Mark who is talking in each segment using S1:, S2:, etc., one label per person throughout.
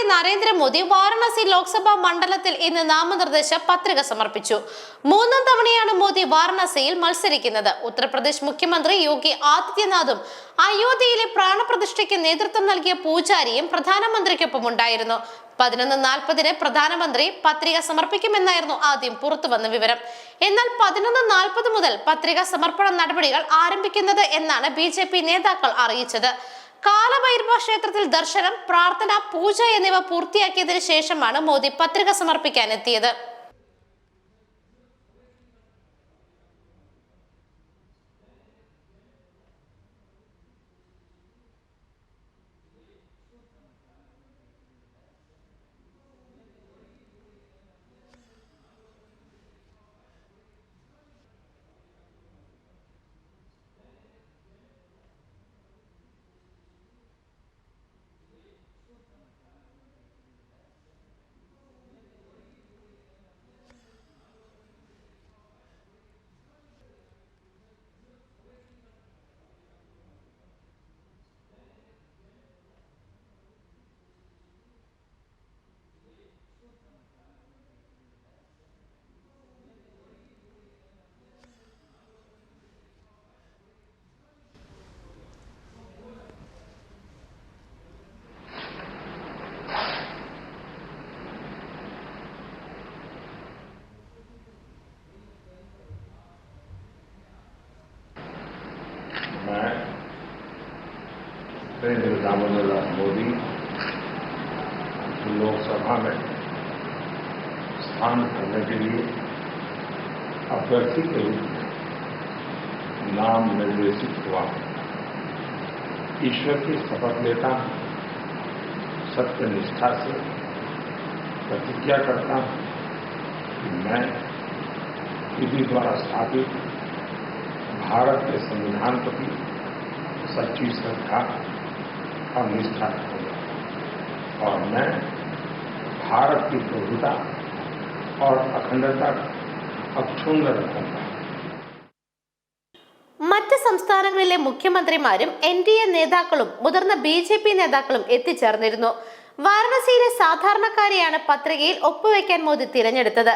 S1: പ്രധാനമന്ത്രി നരേന്ദ്രമോദി വാരണാസി ലോക്സഭാ മണ്ഡലത്തിൽ ഇന്ന് നാമനിർദ്ദേശ പത്രിക സമർപ്പിച്ചു. മൂന്നാം തവണയാണ് മോദി വാരണാസിയിൽ മത്സരിക്കുന്നത്. ഉത്തർപ്രദേശ് മുഖ്യമന്ത്രി യോഗി ആദിത്യനാഥും അയോധ്യയിലെ പ്രാണപ്രതിഷ്ഠയ്ക്ക് നേതൃത്വം നൽകിയ പൂജാരിയും പ്രധാനമന്ത്രിക്കൊപ്പം ഉണ്ടായിരുന്നു. പതിനൊന്ന് നാൽപ്പതിന് പ്രധാനമന്ത്രി പത്രിക സമർപ്പിക്കുമെന്നായിരുന്നു ആദ്യം പുറത്തുവന്ന വിവരം. എന്നാൽ പതിനൊന്ന് നാൽപ്പത് മുതൽ പത്രിക സമർപ്പണ നടപടികൾ ആരംഭിക്കുന്നത് എന്നാണ് ബി നേതാക്കൾ അറിയിച്ചത്. കാലഭൈരവ ക്ഷേത്രത്തിൽ ദർശനം പ്രാർത്ഥന പൂജ എന്നിവ പൂർത്തിയാക്കിയതിനു ശേഷമാണ് മോദി പത്രിക സമർപ്പിക്കാൻ എത്തിയത്.
S2: नरेंद्र दामोदर मोदी लोकसभा में स्थान करने के लिए अभ्यर्थी के रूप में नाम निर्देशित हुआ। ईश्वर की शपथ लेता हूँ, सत्य निष्ठा से प्रतिज्ञा करता हूँ कि मैं विधि द्वारा स्थापित भारत के संविधान प्रति सच्ची श्रद्धा और निष्ठा रखूंगा और मैं भारत की प्रभुता और अखंडता अक्षुण्ण रखूंगा
S1: മറ്റ് സംസ്ഥാനങ്ങളിലെ മുഖ്യമന്ത്രിമാരും എൻ ഡി എ നേതാക്കളും മുതിർന്ന ബി ജെ പി നേതാക്കളും എത്തിച്ചേർന്നിരുന്നു വാരണസിയിലെ സാധാരണക്കാരെയാണ് പത്രികയിൽ ഒപ്പുവെക്കാൻ മോദി തിരഞ്ഞെടുത്തത്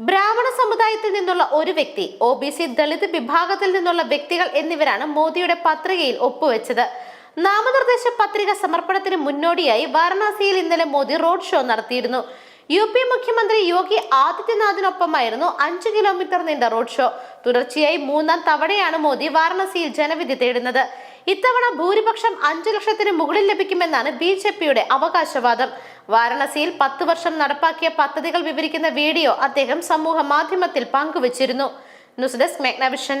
S1: ബ്രാഹ്മണ സമുദായത്തിൽ നിന്നുള്ള ഒരു വ്യക്തി ഒ ബി സി ദളിത് വിഭാഗത്തിൽ നിന്നുള്ള വ്യക്തികൾ എന്നിവരാണ് മോദിയുടെ പത്രികയിൽ ഒപ്പുവെച്ചത് നാമനിർദ്ദേശ പത്രിക സമർപ്പണത്തിന് മുന്നോടിയായി വാരണാസിയിൽ ഇന്നലെ മോദി റോഡ് ഷോ നടത്തിയിരുന്നു. യു പി മുഖ്യമന്ത്രി യോഗി ആദിത്യനാഥിനൊപ്പമായിരുന്നു അഞ്ചു കിലോമീറ്റർ നീണ്ട റോഡ് ഷോ. തുടർച്ചയായി മൂന്നാം തവണയാണ് മോദി വാരണാസിയിൽ ജനവിധി തേടുന്നത്. ഇത്തവണ ഭൂരിപക്ഷം അഞ്ചു ലക്ഷത്തിന് മുകളിൽ ലഭിക്കുമെന്നാണ് ബി ജെ പിയുടെ അവകാശവാദം. വാരണാസിയിൽ പത്ത് വർഷം നടപ്പാക്കിയ പദ്ധതികൾ വിവരിക്കുന്ന വീഡിയോ അദ്ദേഹം സമൂഹ മാധ്യമത്തിൽ പങ്കുവച്ചിരുന്നു. News desk മെഗ്നവിഷൻ